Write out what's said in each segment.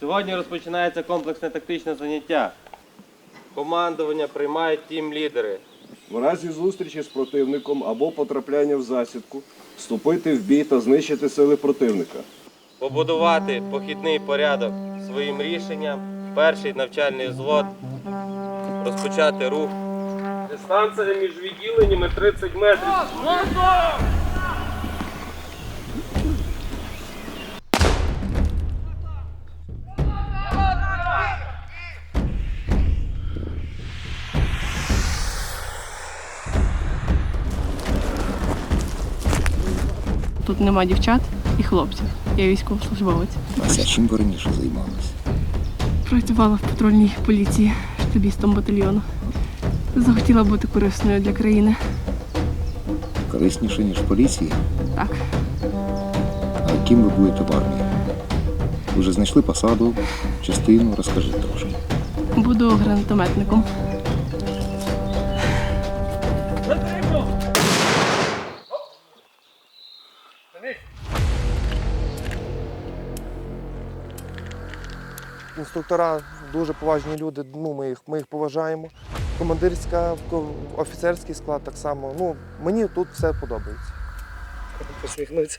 Сьогодні розпочинається комплексне тактичне заняття. Командування приймають тім-лідери. В разі зустрічі з противником або потрапляння в засідку вступити в бій та знищити сили противника. Побудувати похідний порядок своїм рішенням. Перший навчальний взвод. Розпочати рух. Дистанція між відділеннями 30 метрів. Тут нема дівчат і хлопців. Я військовослужбовець. Ася, чим ви раніше займалися? Працювала в патрульній поліції штабістом батальйону. Захотіла бути корисною для країни. Корисніше, ніж в поліції? Так, А ким ви будете в армії? Ви вже знайшли посаду, частину, розкажіть трошки. буду гранатометником. Інструктора дуже поважні люди, ну, ми, їх, ми їх поважаємо. Командирська, офіцерський склад так само. Ну, мені тут все подобається. Посміхнуться.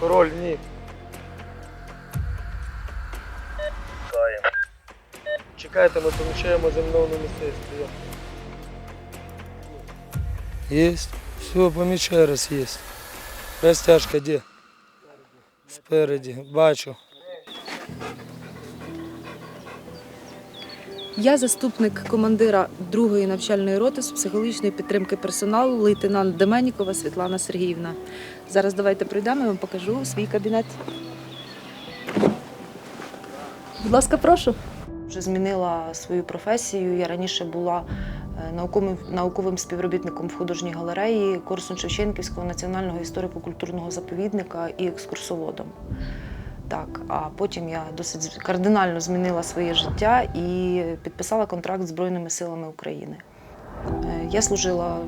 Король, ні. Чекайте, ми помічаємо земновне мистецтво. Есть. Все, помічай раз есть. Розтяжка де? Спереді. Бачу. Я заступник командира другої навчальної роти з психологічної підтримки персоналу, лейтенант Деменікова Світлана Сергіївна. Зараз давайте пройдемо, я вам покажу свій кабінет. Будь ласка, прошу. Вже змінила свою професію. Я раніше була науковим, науковим співробітником в художній галереї Корсун-Шевченківського національного історико-культурного заповідника і екскурсоводом. Так, а потім я досить кардинально змінила своє життя і підписала контракт з Збройними силами України. Е, Я служила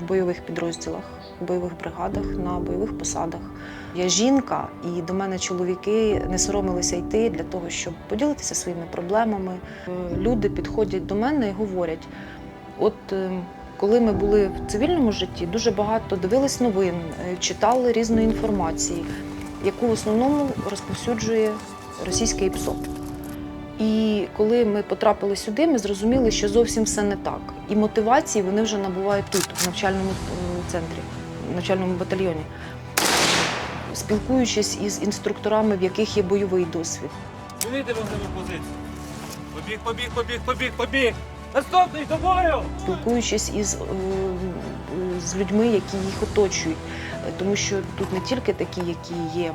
в бойових підрозділах, в бойових бригадах, на бойових посадах. Я жінка, і до мене чоловіки не соромилися йти для того, щоб поділитися своїми проблемами. Е, Люди підходять до мене і говорять: от е, коли ми були в цивільному житті, дуже багато дивились новин, е, читали різної інформації яку в основному розповсюджує російське ІПСО. І коли ми потрапили сюди, ми зрозуміли, що зовсім все не так. І мотивації вони вже набувають тут, в навчальному е, центрі, в навчальному батальйоні, спілкуючись із інструкторами, в яких є бойовий досвід. Змінити вогневу позицію. Побіг, побіг, побіг, побіг, побіг. Наступний тобою! спілкуючись із, е, з людьми, які їх оточують. Тому що тут не тільки такі, які є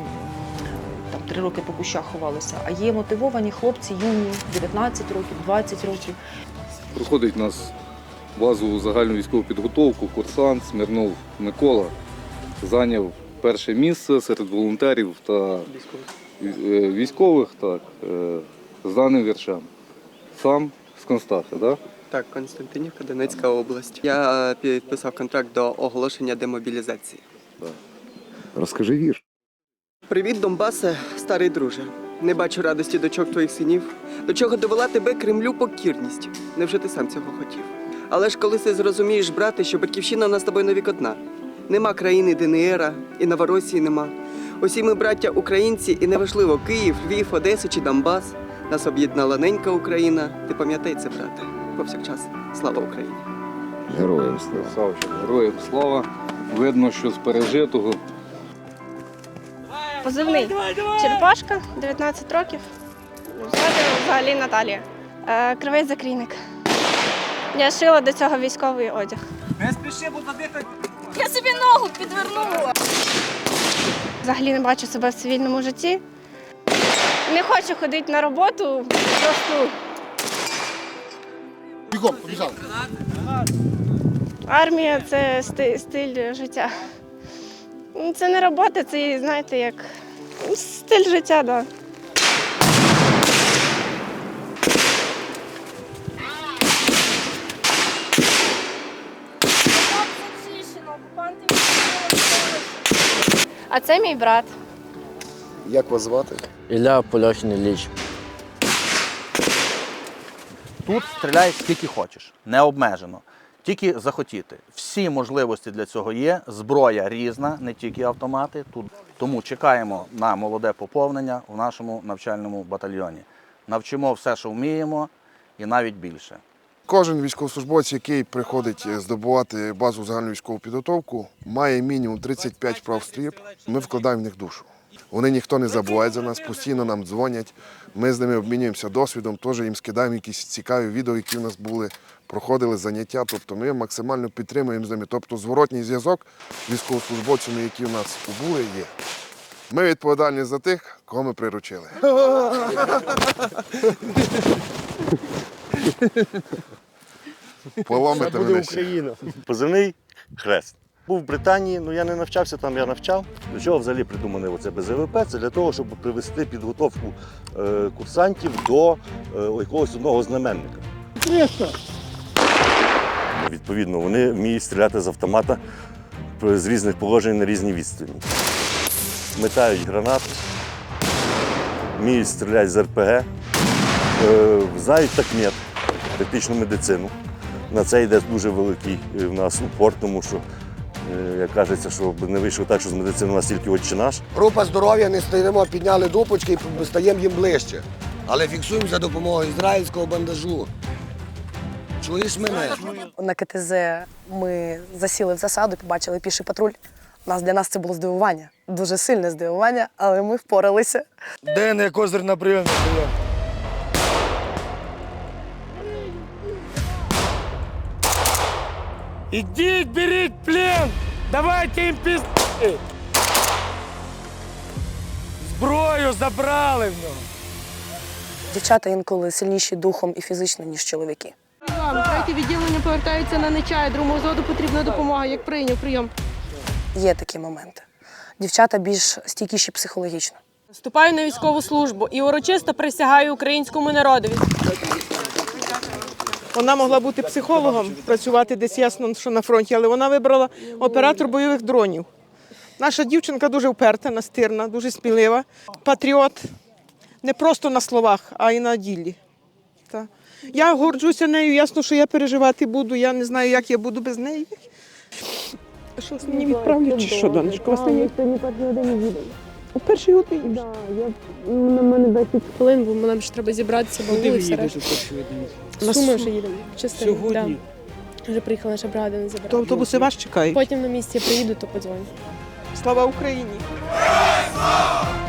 там три роки по кущах ховалися, а є мотивовані хлопці юні, 19 років, 20 років. Проходить нас базову загальну військову підготовку. Курсант Смірнов Микола зайняв перше місце серед волонтерів та е, військових так, е, з даним віршем. Сам з Констахи, так? Так, Константинівка, Донецька область. Я е, підписав контракт до оголошення демобілізації. Розкажи вірш. Привіт, Донбасе, старий друже. Не бачу радості дочок твоїх синів. До чого довела тебе Кремлю покірність? Невже ти сам цього хотів? Але ж коли ти зрозумієш, брате, що батьківщина в нас з тобою навік одна. Нема країни ДНР, і Новоросії нема. Усі ми браття українці, і неважливо Київ, Львів, Одеса чи Донбас. Нас об'єднала ненька Україна. Ти пам'ятай це, брате, повсякчас. Слава Україні! Героям слава. Героям слава. Видно, що з пережитого Позивний Черепашка, 19 років. Звати взагалі Наталія. Е, Кривий закрійник. Я шила до цього військовий одяг. Не спіши, бо Я собі ногу підвернула. Взагалі не бачу себе в цивільному житті. Не хочу ходити на роботу, просто Бігом, побіжав. армія це сти- стиль життя. Ну, Це не робота, це, знаєте, як стиль життя, так. Да. А це мій брат. Як вас звати? Ілля Польохін Ілліч. Тут стріляй скільки хочеш, не обмежено. Тільки захотіти. Всі можливості для цього є. Зброя різна, не тільки автомати. Тут тому чекаємо на молоде поповнення в нашому навчальному батальйоні. Навчимо все, що вміємо, і навіть більше. Кожен військовослужбовець, який приходить е, здобувати базу загальну військову підготовку, має мінімум 35 вправ стріб. Ми вкладаємо в них душу. Вони ніхто не забуває за нас, постійно нам дзвонять. Ми з ними обмінюємося досвідом, теж їм скидаємо якісь цікаві відео, які в нас були, проходили заняття. Тобто ми максимально підтримуємо з ними. Тобто зворотній зв'язок з військовослужбовцями, які в нас були, є. Ми відповідальні за тих, кого ми приручили. Поломите мене ще. Позивний хрест. Був в Британії, ну я не навчався там, я навчав. До чого взагалі придумане оце БЗВП? Це для того, щоб привести підготовку е, курсантів до е, якогось одного знаменника. Відповідно, вони вміють стріляти з автомата з різних положень на різні відстані. Метають гранат, вміють стріляти з РПГ, е, знають такмет, тактичну медицину. На це йде дуже великий е, в нас упор, тому що, як кажеться, щоб не вийшло так, що з медицини у нас тільки отче наш. Група здоров'я не стоїмо, підняли дупочки і стаємо їм ближче. Але фіксуємо за допомогою ізраїльського бандажу. Чуєш мене? На КТЗ ми засіли в засаду, побачили піший патруль. Нас для нас це було здивування, дуже сильне здивування, але ми впоралися. Денний козир на прийомі. прийом. Ідіть, беріть плен! Давайте їм пізди! Зброю забрали в нього. Дівчата інколи сильніші духом і фізично, ніж чоловіки. Третє відділення повертається на нечай, другому зоду потрібна допомога. Як прийняв прийом. Є такі моменти. Дівчата більш стійкіші психологічно. Вступаю на військову службу і урочисто присягаю українському народові. Вона могла бути психологом, працювати десь ясно, що на фронті, але вона вибрала оператор бойових дронів. Наша дівчинка дуже вперта, настирна, дуже смілива, патріот. Не просто на словах, а й на ділі. Та. Я горджуся нею, ясно, що я переживати буду. Я не знаю, як я буду без неї. Що вас мені відправлять чи що, донечко? Вас не Сьогодні перший годині їдемо. У першій годині. Да, я, на мене 10 хвилин, бо нам ще треба зібратися, бо і все решта. На Суми вже їдемо. Частину, Сьогодні? Да. Вже приїхала наша бригада не забирати. То автобуси вас чекають. Потім на місці приїду, то подзвоню. Слава Україні! Слава!